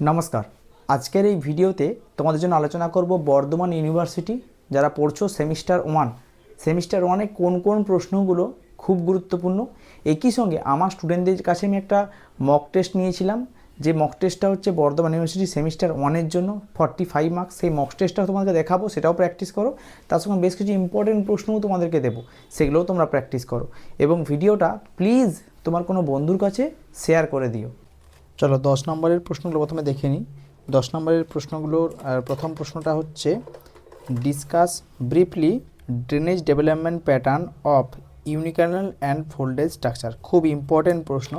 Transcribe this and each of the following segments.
নমস্কার। আজকের এই ভিডিওতে তোমাদের জন্য আলোচনা করব বর্ধমান ইউনিভার্সিটি, যারা পড়ছো সেমিস্টার ওয়ান। সেমিস্টার ওয়ানে কোন কোন প্রশ্নগুলো খুব গুরুত্বপূর্ণ। একই সঙ্গে আমার স্টুডেন্টদের কাছে আমি একটা মক টেস্ট নিয়েছিলাম। যে মক টেস্টটা হচ্ছে বর্ধমান ইউনিভার্সিটি সেমিস্টার ওয়ানের জন্য ফর্টি ফাইভ মার্কস সেই মক টেস্টটাও তোমাদেরকে দেখাবো, সেটাও প্র্যাকটিস করো। তার সঙ্গে বেশ কিছু ইম্পর্টেন্ট প্রশ্নও তোমাদেরকে দেবো, সেগুলোও তোমরা প্র্যাকটিস করো। এবং ভিডিওটা প্লিজ তোমার কোনো বন্ধুর কাছে শেয়ার করে দিও। চলো দশ নম্বরের প্রশ্নগুলো প্রথমে দেখে নিই। দশ নম্বরের প্রশ্নগুলোর প্রথম প্রশ্নটা হচ্ছে discuss briefly drainage development pattern of uniclinal and folded structure খুব ইম্পর্ট্যান্ট প্রশ্ন।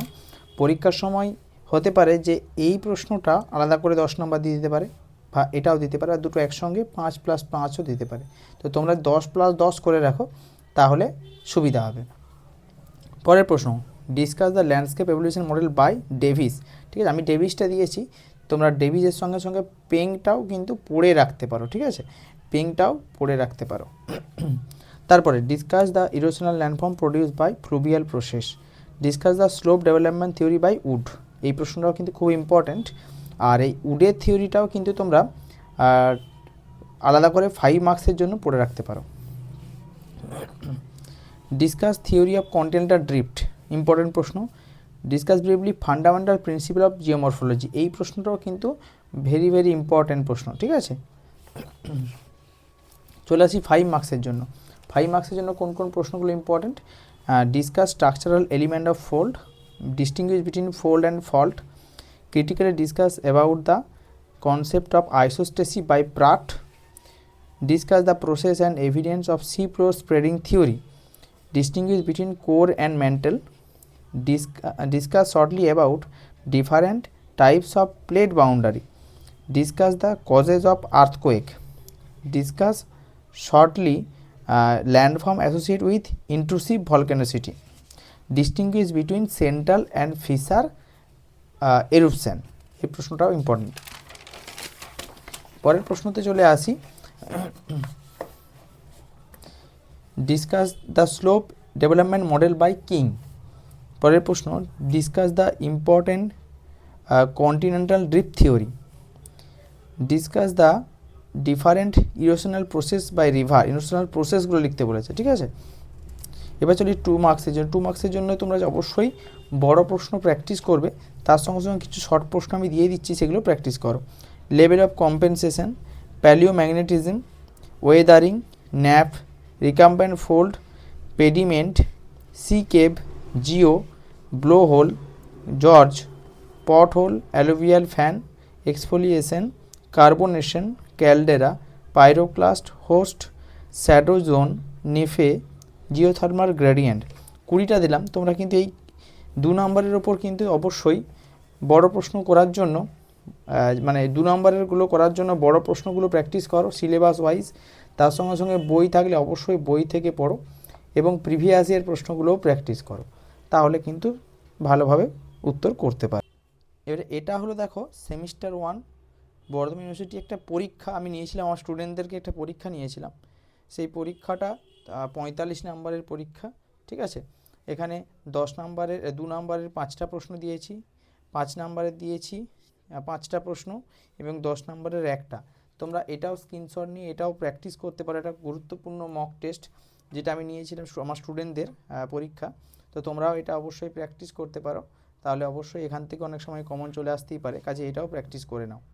পরীক্ষার সময় হতে পারে যে এই প্রশ্নটা আলাদা করে দশ নম্বর দিয়ে দিতে পারে বা এটাও দিতে পারে আর দুটো একসঙ্গে পাঁচ প্লাস পাঁচও দিতে পারে। তো তোমরা দশ প্লাস দশ করে রাখো, তাহলে সুবিধা হবে। পরের প্রশ্ন discuss the landscape evolution model by Davis ঠিক আছে, আমি ডেভিসটা দিয়েছি। তোমরা ডেভিসের সঙ্গে সঙ্গে পেংটাও কিন্তু পড়ে রাখতে পারো, ঠিক আছে? পেংটাও পড়ে রাখতে পারো। তারপরে discuss the erosional landform produce by fluvial process discuss the slope development theory by Wood এই প্রশ্নটাও কিন্তু খুব ইম্পর্ট্যান্ট আর এই উডের থিওরিটাও কিন্তু তোমরা আলাদা করে ফাইভ মার্কসের জন্য পড়ে রাখতে পারো। Discuss theory of continental drift important প্রশ্ন। Discuss briefly fundamental principle of geomorphology এই প্রশ্নটাও কিন্তু ভেরি ভেরি ইম্পর্টেন্ট প্রশ্ন ঠিক আছে? চলে আসি ফাইভ মার্কসের জন্য। ফাইভ মার্কসের জন্য কোন কোন প্রশ্নগুলো important discuss structural element of fold distinguish between fold and fault critically discuss about the of isostasy by Pratt, discuss the process and evidence of C-pro spreading theory, distinguish between core and mantle, Dis- uh, discuss shortly about different types of plate boundary, discuss the causes of earthquake, discuss shortly uh, landform associated with intrusive volcanicity, distinguish between central and fissure uh, eruption. এই প্রশ্নটাও important পরের প্রশ্নতে চলে আসি discuss the slope development model by King পরের প্রশ্ন discuss the important continental drift theory discuss the different erosional process by river erosional প্রসেসগুলো লিখতে বলেছে, ঠিক আছে? এবার চলি টু মার্কসের জন্য। টু মার্কসের জন্য তোমরা অবশ্যই বড় প্রশ্ন প্র্যাকটিস করবে, তার সঙ্গে সঙ্গে কিছু শর্ট প্রশ্ন আমি দিয়ে দিচ্ছি, সেগুলো প্র্যাকটিস করো। Level of compensation palaeomagnetism weathering nappe recumbent fold pediment sea cave geo blow hole gorge pot hole alluvial fan, exfoliation, carbonation, caldera pyroclast horst, shadow zone, nife, geothermal gradient কুড়িটা দিলাম, তোমরা কিন্তু এই দু নম্বরের ওপর কিন্তু অবশ্যই বড় প্রশ্ন করার জন্য মানে দু নম্বরেরগুলো করার জন্য বড় প্রশ্নগুলো প্র্যাকটিস করো সিলেবাস ওয়াইজ। তার সঙ্গে সঙ্গে বই থাকলে অবশ্যই বই থেকে পড়ো এবং প্রিভিয়াস ইয়ার প্রশ্নগুলোও প্র্যাকটিস করো। তাহলে কিন্তু ভালোভাবে উত্তর করতে পারো এবারে এটা হলো দেখো সেমিস্টার ওয়ান বর্ধমান ইউনিভার্সিটি একটা পরীক্ষা আমি নিয়েছিলাম, আমার স্টুডেন্টদেরকে একটা পরীক্ষা নিয়েছিলাম। সেই পরীক্ষাটা পঁয়তাল্লিশ নাম্বারের পরীক্ষা, ঠিক আছে? এখানে দশ নাম্বারের, দু নাম্বারের পাঁচটা প্রশ্ন দিয়েছি, পাঁচ নম্বরের দিয়েছি পাঁচটা প্রশ্ন এবং দশ নাম্বারের একটা। তোমরা এটাও স্ক্রিনশট নিয়ে, এটাও প্র্যাকটিস করতে পারো। এটা গুরুত্বপূর্ণ মক টেস্ট যেটা আমি নিয়েছিলাম আমার স্টুডেন্টদের পরীক্ষা। তো তোমরাও এটা অবশ্যই প্র্যাকটিস করতে পারো। তাহলে অবশ্যই এখান থেকে অনেক সময় কমন চলে আসতেই পারে। কাজে এটাও প্র্যাকটিস করে নাও।